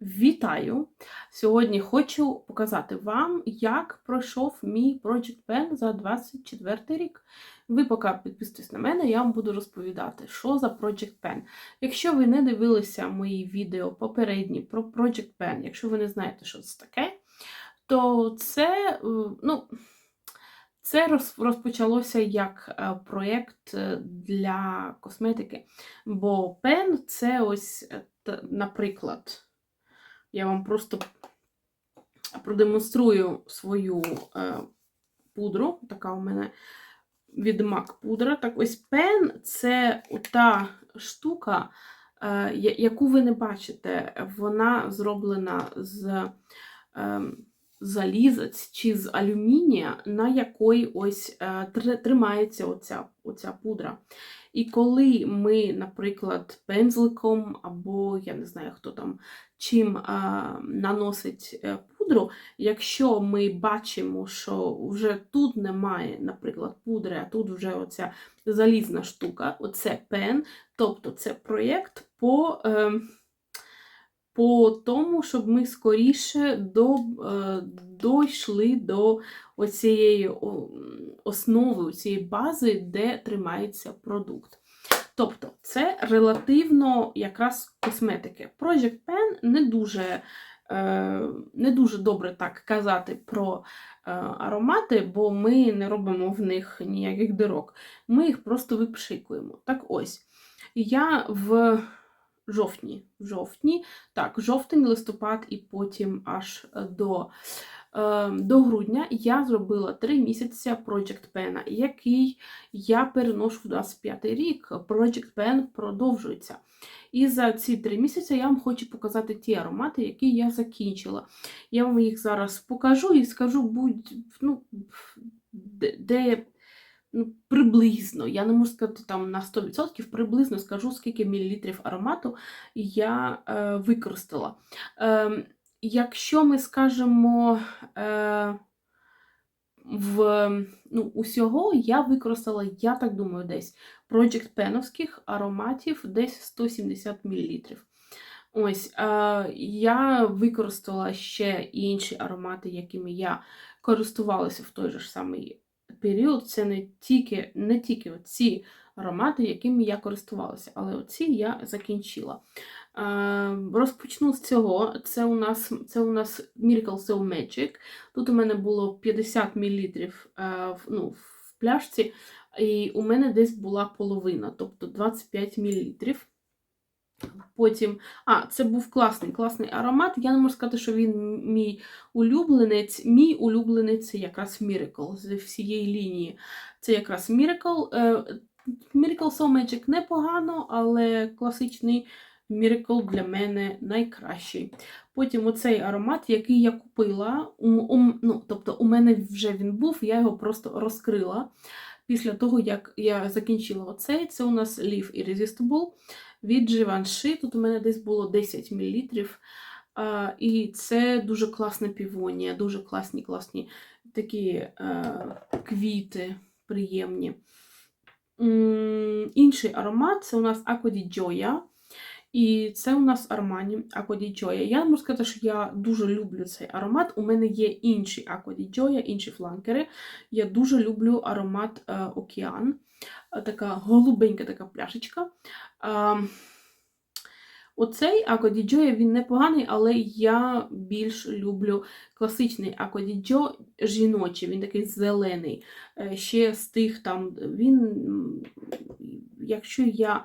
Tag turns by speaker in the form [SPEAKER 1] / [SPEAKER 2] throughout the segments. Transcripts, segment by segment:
[SPEAKER 1] Вітаю! Сьогодні хочу показати вам, як пройшов мій Project Pen за 24 рік. Ви поки підписуйтесь на мене, я вам буду розповідати, що за Project Pen. Якщо ви не дивилися мої відео попередні про Project Pen, якщо ви не знаєте, що це таке, то це, е, ну, це розпочалося як е, проєкт е, для косметики. Бо пен це ось, наприклад, я вам просто продемонструю свою е, пудру. Така у мене від MAC пудра. Так ось пен це та штука, е, яку ви не бачите. Вона зроблена з е, заліза чи з алюмінія, на якої ось е, тримається оця, оця пудра. І коли ми, наприклад, пензликом або я не знаю, хто там чим а, наносить е, пудру, якщо ми бачимо, що вже тут немає, наприклад, пудри, а тут вже оця залізна штука, оце пен, тобто це проєкт по. Е, по тому, щоб ми скоріше до, е, дійшли до оцієї основи, цієї бази, де тримається продукт. Тобто, це релативно якраз косметики. Project Pen не дуже, е, не дуже добре так казати про е, аромати, бо ми не робимо в них ніяких дирок. Ми їх просто випшикуємо. Так ось, я в жовтні, в жовтні, так, жовтень, листопад і потім аж до до грудня я зробила 3 місяці Project Pen, який я переношу в 25 рік. Project Pen продовжується. І за ці 3 місяці я вам хочу показати ті аромати, які я закінчила. Я вам їх зараз покажу і скажу, будь, ну, де, де ну, приблизно, я не можу сказати там на 100%, приблизно скажу, скільки мілілітрів аромату я е, використала. Е, якщо ми скажемо е, в ну, усього, я використала, я так думаю, десь Project Пеновських ароматів десь 170 мл. Ось, е, я використала ще інші аромати, якими я користувалася в той же ж самий період. Це не тільки не тільки ці аромати, якими я користувалася, але оці я закінчила. Е, розпочну з цього. Це у нас це у нас Miracle So Magic. Тут у мене було 50 мл е, ну, в пляшці, і у мене десь була половина, тобто 25 мл. Потім, а, це був класний класний аромат. Я не можу сказати, що він мій улюбленець. Мій улюбленець це якраз Miracle з всієї лінії. Це якраз Miracle. Miracle So Magic непогано, але класичний Miracle для мене найкращий. Потім оцей аромат, який я купила, у, у, ну, тобто у мене вже він був, я його просто розкрила. Після того, як я закінчила оцей, це у нас Leaf Irresistible від Givenchy. Тут у мене десь було 10 мл. А, і це дуже класна півонія, дуже класні класні такі е, квіти приємні. Інший аромат це у нас Акоді Джоя. І це у нас Армані Акоді Джоя. Я можу сказати, що я дуже люблю цей аромат. У мене є інші Акоді Джоя, інші фланкери. Я дуже люблю аромат е, Океан. Е, Така голубенька така пляшечка. Оцей di він непоганий, але я більш люблю класичний di жіночий, він такий зелений. Е, Ще з тих там, він, якщо я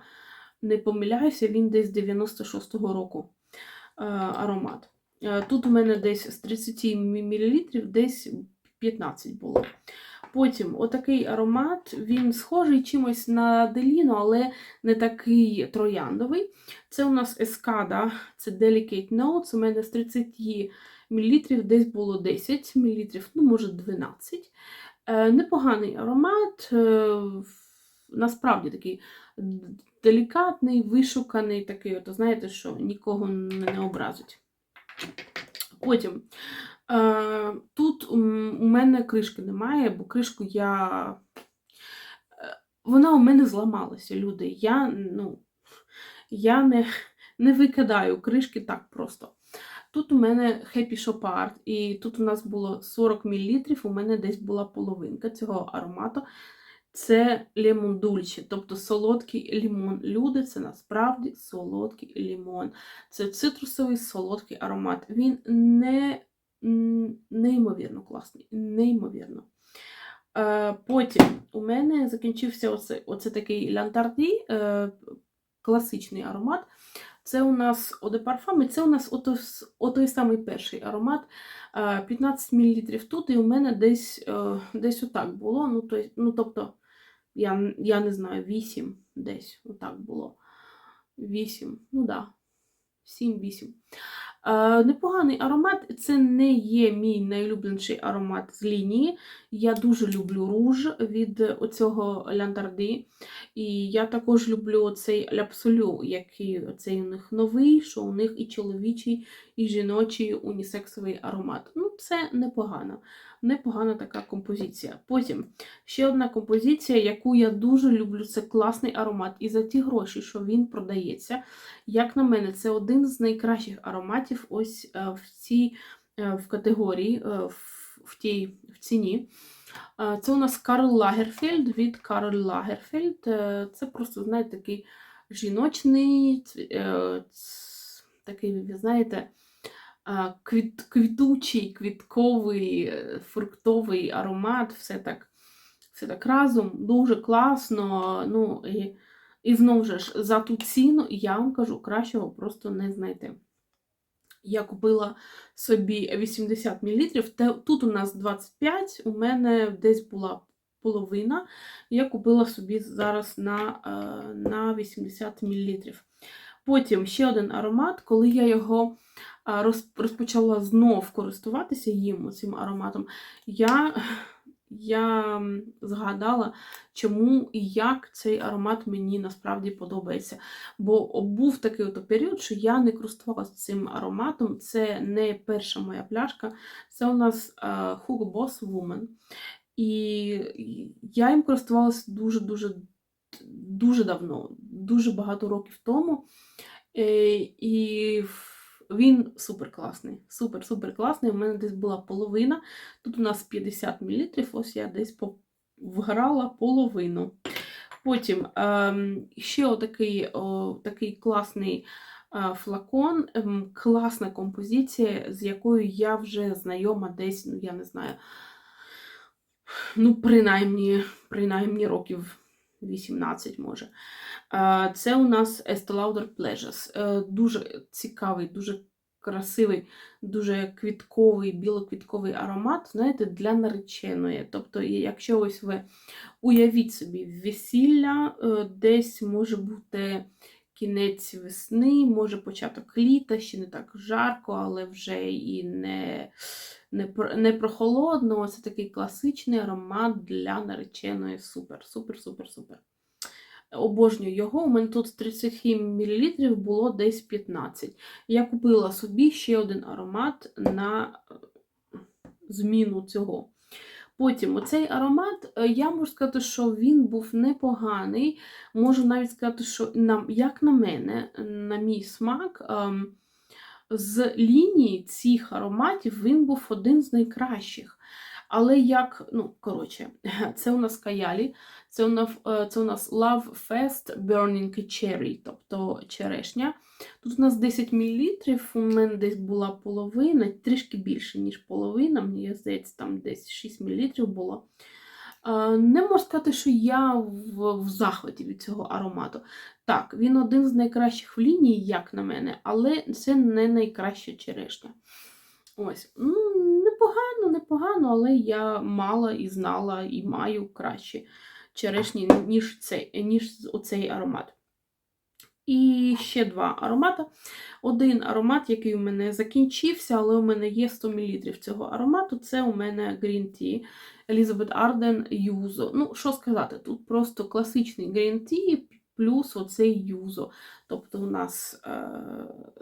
[SPEAKER 1] не помиляюся, він десь 96-го року е, аромат. Е, Тут у мене десь з 30 мл десь 15 було. Потім отакий аромат, він схожий чимось на Деліно, але не такий трояндовий. Це у нас ескада, це Delicate Notes. У мене з 30 мл десь було 10 мл, ну, може 12. Е, непоганий аромат. Е, насправді такий делікатний, вишуканий, такий, от, знаєте, що нікого не, образить. Потім тут у мене кришки немає, бо кришку я. е, Вона у мене зламалася, люди. Я, ну, я не, не викидаю кришки так просто. Тут у мене Happy Shop Art, і тут у нас було 40 мл, у мене десь була половинка цього аромату. Це лімон дульче, тобто солодкий лімон. Люди, це насправді солодкий лімон. Це цитрусовий солодкий аромат. Він не, неймовірно класний. Неймовірно. Е, потім у мене закінчився оце, оце такий лянтарді, е, класичний аромат. Це у нас de і це у нас ото, отой самий перший аромат. Е, 15 мл тут, і у мене десь, е, десь отак було. Ну, то, ну, тобто, я, я не знаю, 8 десь отак було. 8, ну да, 7-8. Е, непоганий аромат. Це не є мій найлюбленший аромат з лінії. Я дуже люблю руж від оцього ляндарди. І я також люблю цей ляпсолю, який цей у них новий, що у них і чоловічий, і жіночий унісексовий аромат. Ну, це непогано. Непогана така композиція. Потім ще одна композиція, яку я дуже люблю, це класний аромат. І за ті гроші, що він продається, як на мене, це один з найкращих ароматів ось е, в цій е, в категорії, е, в, тій в ціні. Е, Це у нас Карл Лагерфельд від Карл Лагерфельд. Е, Це просто, знаєте, такий жіночний, е, такий, знаєте, квіт, квітучий, квітковий, фруктовий аромат, все так, все так разом, дуже класно. Ну, і, і знову ж, за ту ціну, я вам кажу, кращого просто не знайти. Я купила собі 80 мл. Тут у нас 25, у мене десь була половина. Я купила собі зараз на, е, на 80 мл. Потім ще один аромат, коли я його розпочала знов користуватися їм цим ароматом, я, я згадала, чому і як цей аромат мені насправді подобається. Бо був такий от період, що я не користувалася цим ароматом. Це не перша моя пляшка, це у нас е, Hugo Boss Woman. І я їм користувалася дуже-дуже дуже давно, дуже багато років тому. Е, І він супер класний. Супер-супер класний. У мене десь була половина. Тут у нас 50 мл, ось я десь вграла половину. Потім ем, ще отакий, такий класний е, флакон, ем, класна композиція, з якою я вже знайома десь, ну я не знаю, ну, принаймні, принаймні років 18 може. Це у нас Estee Lauder Pleasures. Е, Дуже цікавий, дуже красивий, дуже квітковий, білоквітковий аромат, знаєте, для нареченої. Тобто, якщо ось ви уявіть собі весілля, е, десь може бути кінець весни, може початок літа, ще не так жарко, але вже і не, не, не прохолодно. Це такий класичний аромат для нареченої. Супер, супер, супер, супер. Обожнюю його. У мене тут 37 мл було десь 15. Я купила собі ще один аромат на е, зміну цього. Потім оцей аромат, е, я можу сказати, що він був непоганий. Можу навіть сказати, що як на мене, на мій смак, ем, з лінії цих ароматів він був один з найкращих. Але як, ну, коротше, це у нас каялі, це у нас, е, це у нас Love Fest Burning Cherry, тобто черешня. Тут у нас 10 мл, у мене десь була половина, трішки більше, ніж половина, мені здається, там десь 6 мл було. Е, Не можу сказати, що я в, в захваті від цього аромату. Так, він один з найкращих в лінії, як на мене, але це не найкраща черешня. Ось, непогано, але я мала і знала, і маю кращі черешні, ніж цей, ніж оцей аромат. І ще два аромати. Один аромат, який у мене закінчився, але у мене є 100 мл цього аромату. Це у мене Green Tea Elizabeth Arden Yuzu. Ну, що сказати, тут просто класичний Green Tea, плюс оцей юзо. Тобто у нас е,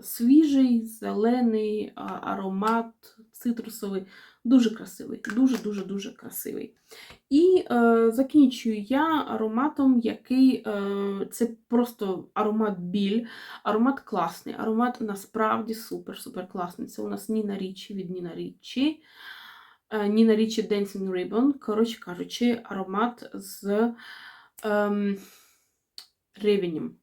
[SPEAKER 1] свіжий, зелений аромат, цитрусовий, дуже красивий, дуже-дуже-дуже красивий. І е, закінчую я ароматом, який е, це просто аромат біль, аромат класний, аромат насправді супер-супер класний. Це у нас Ніна Річі від Ніна Річі. Е, Ніна Річі Dancing Ribbon, коротше кажучи, аромат з ем, ревенем.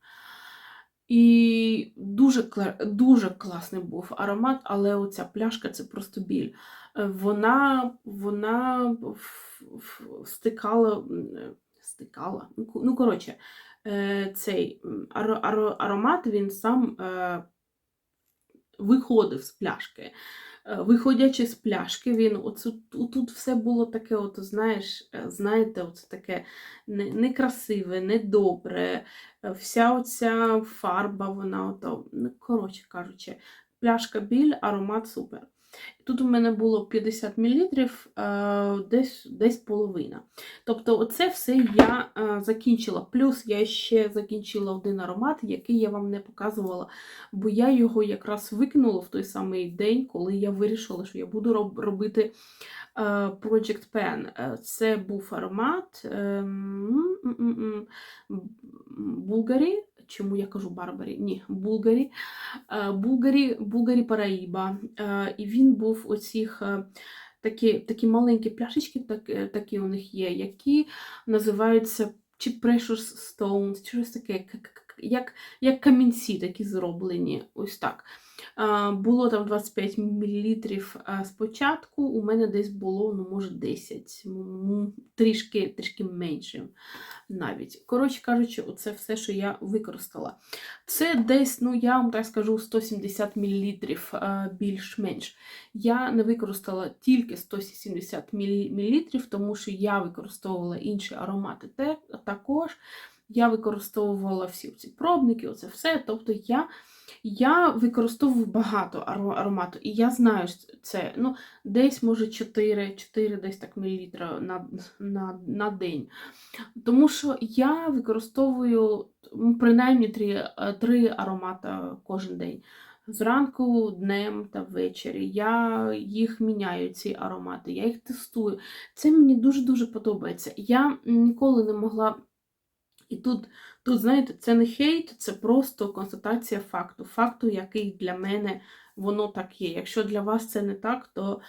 [SPEAKER 1] І дуже, дуже класний був аромат, але оця пляшка це просто біль. Вона, вона стикала, стикала. Ну, Ну, коротше, е, цей аромат він сам е, виходив з пляшки. Е, Виходячи з пляшки, він оцю, тут все було таке, от, знаєш, знаєте, оце таке не- некрасиве, недобре. Вся оця фарба, вона ото, ну, коротше кажучи, пляшка біль, аромат супер. Тут у мене було 50 мл, е, десь, десь половина. Тобто, оце все я е, закінчила. Плюс я ще закінчила один аромат, який я вам не показувала, бо я його якраз викинула в той самий день, коли я вирішила, що я буду робити е, Project Pen. Е, Це був аромат ем, Чому я кажу Барбарі? Ні, Булгарі. Е, Булгарі, Булгарі Параїба. І він був оцих е, такі, такі маленькі пляшечки, так, е, такі у них є, які називаються чи Precious Stones, чи щось таке, як, як камінці такі зроблені. Ось так. Було там 25 мл спочатку, у мене десь було, ну, може, 10, трішки, трішки менше навіть. Коротше кажучи, оце все, що я використала. Це десь, ну я вам так скажу, 170 мл більш-менш. Я не використала тільки 170 мл, тому що я використовувала інші аромати також. Я використовувала всі ці пробники, оце все. Тобто я, я використовую багато аромату, і я знаю це. Ну, десь, може, 4, 4 десь так мілілітра на, на, на день. Тому що я використовую м, принаймні три, е, три аромата кожен день. Зранку, днем та ввечері. Я їх міняю, ці аромати, я їх тестую. Це мені дуже-дуже подобається. Я ніколи не могла. І тут, тут, знаєте, це не хейт, це просто констатація факту. Факту, який для мене воно так є. Якщо для вас це не так, то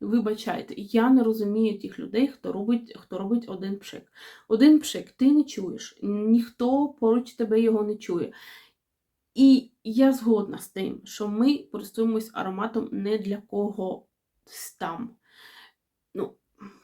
[SPEAKER 1] вибачайте. Я не розумію тих людей, хто робить, хто робить один пшик. Один пшик ти не чуєш, ніхто поруч тебе його не чує. І я згодна з тим, що ми користуємось ароматом не для когось там.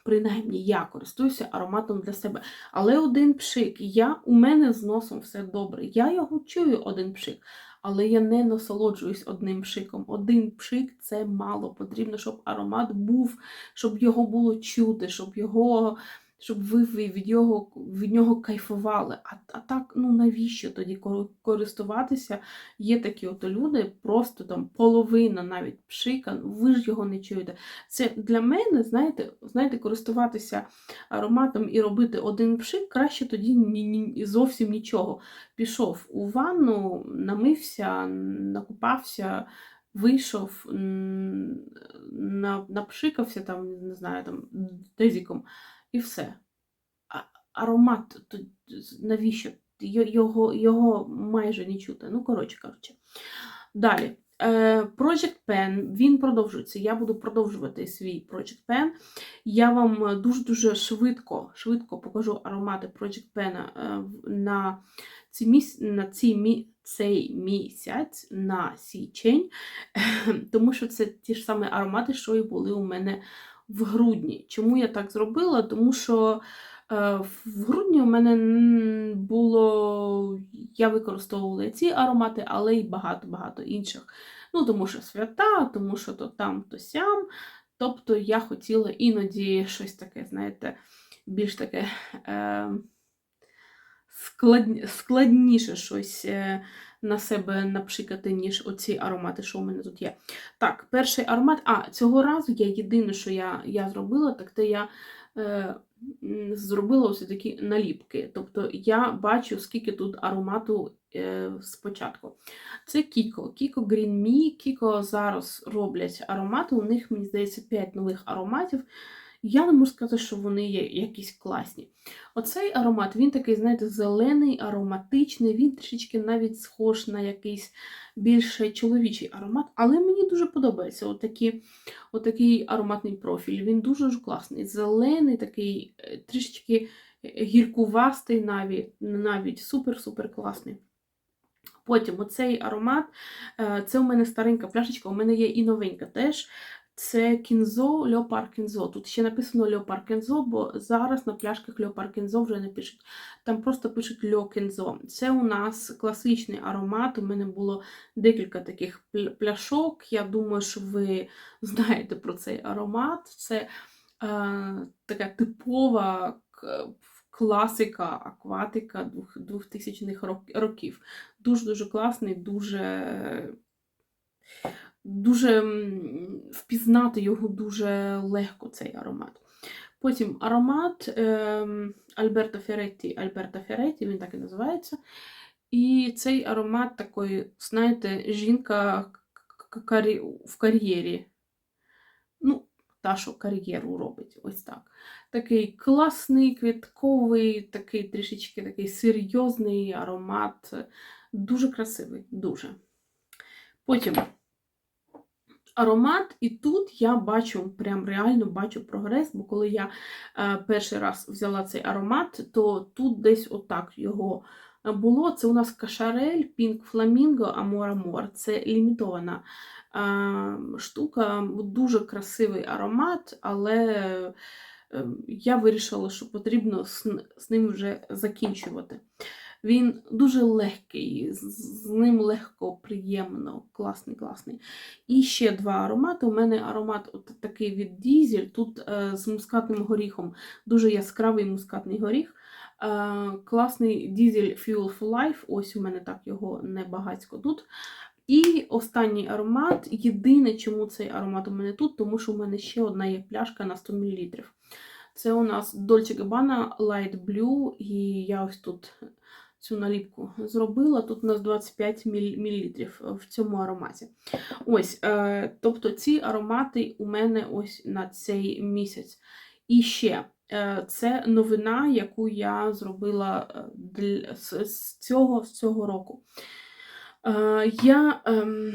[SPEAKER 1] Принаймні, я користуюся ароматом для себе. Але один пшик, я, у мене з носом все добре. Я його чую один пшик, але я не насолоджуюсь одним пшиком. Один пшик це мало. Потрібно, щоб аромат був, щоб його було чути, щоб його. Щоб ви від його, від нього кайфували. А, а так, ну навіщо тоді користуватися? Є такі от люди, просто там половина навіть пшика, ви ж його не чуєте. Це для мене, знаєте, знаєте, користуватися ароматом і робити один пшик, краще тоді ні, ні, зовсім нічого. Пішов у ванну, намився, накупався, вийшов, напшикався там, не знаю, там, дезіком, і все. А, аромат, то навіщо? Його, його майже не чути. Ну, коротше кажучи. Далі. Е, Project Pen, він продовжується. Я буду продовжувати свій Project Pen. Я вам е, дуже-дуже швидко, швидко покажу аромати Project Pen е, на, ці міс... на ці мі... цей місяць, на січень, тому що це ті ж самі аромати, що і були у мене в грудні. Чому я так зробила? Тому що е, в грудні у мене було, я використовувала ці аромати, але й багато-багато інших. Ну, тому що свята, тому що то там, то сям. Тобто я хотіла іноді щось таке, знаєте, більш таке е, склад, складніше щось е, на себе напшикати, ніж оці аромати, що у мене тут є. Так, перший аромат. А, цього разу я єдине, що я, я зробила, так це я е, зробила ось такі наліпки. Тобто я бачу, скільки тут аромату е, спочатку. Це Кіко. Кіко Green Me. Кіко зараз роблять аромати. У них, мені здається, 5 нових ароматів. Я не можу сказати, що вони є якісь класні. Оцей аромат, він такий, знаєте, зелений, ароматичний, він трішечки навіть схож на якийсь більш чоловічий аромат, але мені дуже подобається отакі, отакий ароматний профіль. Він дуже дуже класний. Зелений, такий е, трішечки гіркувастий навіть, навіть супер-супер класний. Потім оцей аромат, е, це у мене старенька пляшечка, у мене є і новенька теж. Це кінзо, Леопар Кінзо. Тут ще написано Леопар Кінзо, бо зараз на пляшках Леопар Кінзо вже не пишуть. Там просто пишуть Льо Кінзо. Це у нас класичний аромат. У мене було декілька таких пляшок. Я думаю, що ви знаєте про цей аромат. Це е, така типова класика акватика 2000-х років. Дуже-дуже класний, дуже дуже впізнати його дуже легко, цей аромат. Потім аромат ем, Альберто Феретті, Альберто Феретті, він так і називається. І цей аромат такої, знаєте, жінка в кар'єрі. Ну, та, що кар'єру робить, ось так. Такий класний, квітковий, такий трішечки такий серйозний аромат. Дуже красивий, дуже. Потім аромат, і тут я бачу, прям реально бачу прогрес, бо коли я е, перший раз взяла цей аромат, то тут десь отак його е, було. Це у нас кашарель, Pink Flamingo Amor Amor. Це лімітована е, штука, дуже красивий аромат, але я вирішила, що потрібно з ним вже закінчувати. Він дуже легкий, з- ним легко, приємно, класний, класний. І ще два аромати. У мене аромат от такий від Дізель, тут е, з мускатним горіхом, дуже яскравий мускатний горіх. Е, класний Дізель Fuel for Life, ось у мене так його небагацько тут. І останній аромат. Єдине, чому цей аромат у мене тут, тому що у мене ще одна є пляшка на 100 мл. Це у нас Dolce Gabbana Light Blue, і я ось тут цю наліпку зробила. Тут у нас 25 мл в цьому ароматі. Ось, е, тобто ці аромати у мене ось на цей місяць. І ще е, це новина, яку я зробила е, для, з, цього, з цього року. Я, ем,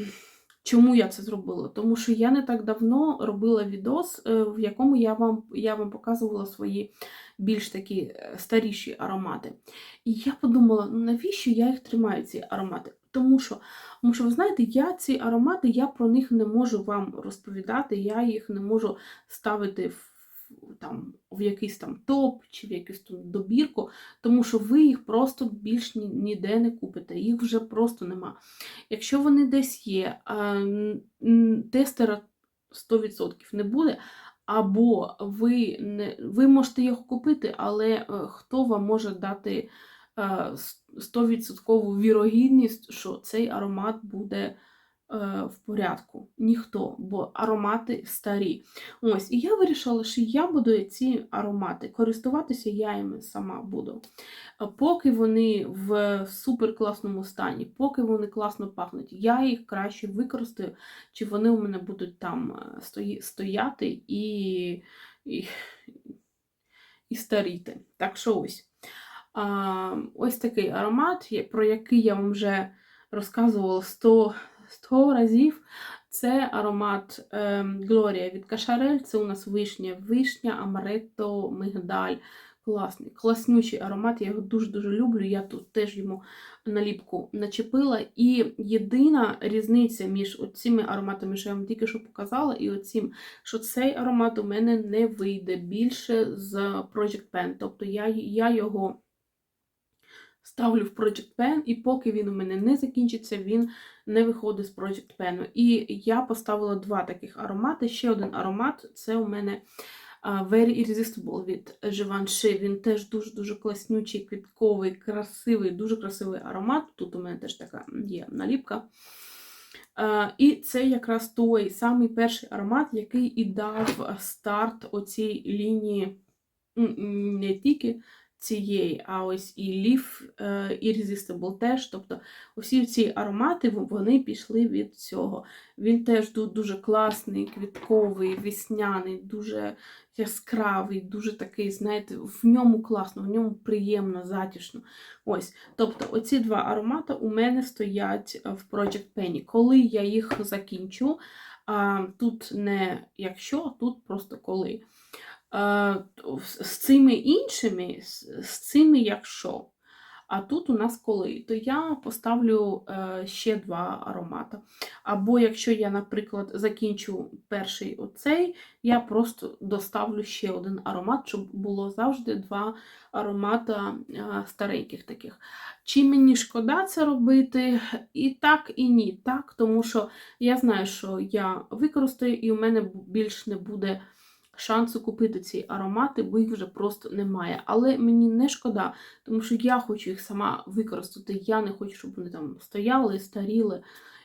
[SPEAKER 1] чому я це зробила? Тому що я не так давно робила відос, е, в якому я вам, я вам показувала свої більш такі е, старіші аромати. І я подумала, ну навіщо я їх тримаю, ці аромати? Тому що, тому що, ви знаєте, я ці аромати, я про них не можу вам розповідати, я їх не можу ставити в, там, в якийсь там топ чи в якусь там добірку, тому що ви їх просто більш ні- ніде не купите, їх вже просто нема. Якщо вони десь є, тестера 100% не буде, або ви, не, ви можете його купити, але е, хто вам може дати е, 100% вірогідність, що цей аромат буде е, в порядку? Ніхто, бо аромати старі. Ось, і я вирішила, що я буду ці аромати користуватися, я їми сама буду. Е, Поки вони в суперкласному стані, поки вони класно пахнуть, я їх краще використаю, чи вони у мене будуть там е, стояти і, і, і старіти. Так що ось. А, ось такий аромат, про який я вам вже розказувала 100, 100 разів. Це аромат ем, Глорія від Кашарель. Це у нас вишня, вишня, амаретто, мигдаль. Класний, класнючий аромат, я його дуже-дуже люблю. Я тут теж йому наліпку начепила. І єдина різниця між цими ароматами, що я вам тільки що показала, і оцим, що цей аромат у мене не вийде більше з Project Pen. Тобто я, я його ставлю в Project Pen, і поки він у мене не закінчиться, він не виходить з Project Pen. І я поставила два таких аромати. Ще один аромат це у мене Very Irresistible від Givenchy. Він теж дуже-дуже класнючий, квітковий, красивий, дуже красивий аромат. Тут у мене теж така є наліпка. І це якраз той самий перший аромат, який і дав старт оцій лінії не тільки цієї, а ось і Leaf е, Irresistible теж. Тобто усі ці аромати вони пішли від цього. Він теж дуже класний, квітковий, весняний, дуже яскравий, дуже такий, знаєте, в ньому класно, в ньому приємно, затишно. Ось. Тобто, оці два аромати у мене стоять е, в Project Penny. Коли я їх закінчу, а, тут не якщо, тут просто коли. То з цими іншими, з цими якщо. А тут у нас коли, то я поставлю е, ще два аромати. Або якщо я, наприклад, закінчу перший оцей, я просто доставлю ще один аромат, щоб було завжди два аромата е, стареньких таких. Чи мені шкода це робити? І так, і ні. Так, тому що я знаю, що я використаю, і у мене більш не буде шансу купити ці аромати, бо їх вже просто немає. Але мені не шкода, тому що я хочу їх сама використати. Я не хочу, щоб вони там стояли, старіли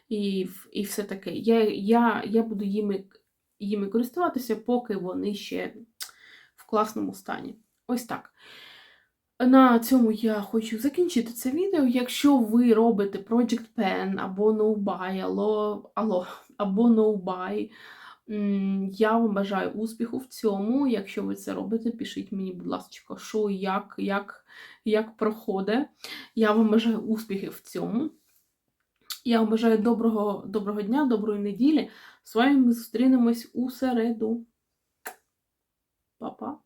[SPEAKER 1] і, і все таке. Я, я, я буду їми, їми користуватися, поки вони ще в класному стані. Ось так. На цьому я хочу закінчити це відео. Якщо ви робите Project Pen або No Buy, алло, алло, або No Buy, м, я вам бажаю успіху в цьому. Якщо ви це робите, пишіть мені, будь ласка, що, як, як, як проходить. Я вам бажаю успіхів в цьому. Я вам бажаю доброго, доброго дня, доброї неділі. З вами ми зустрінемось у середу. Па-па.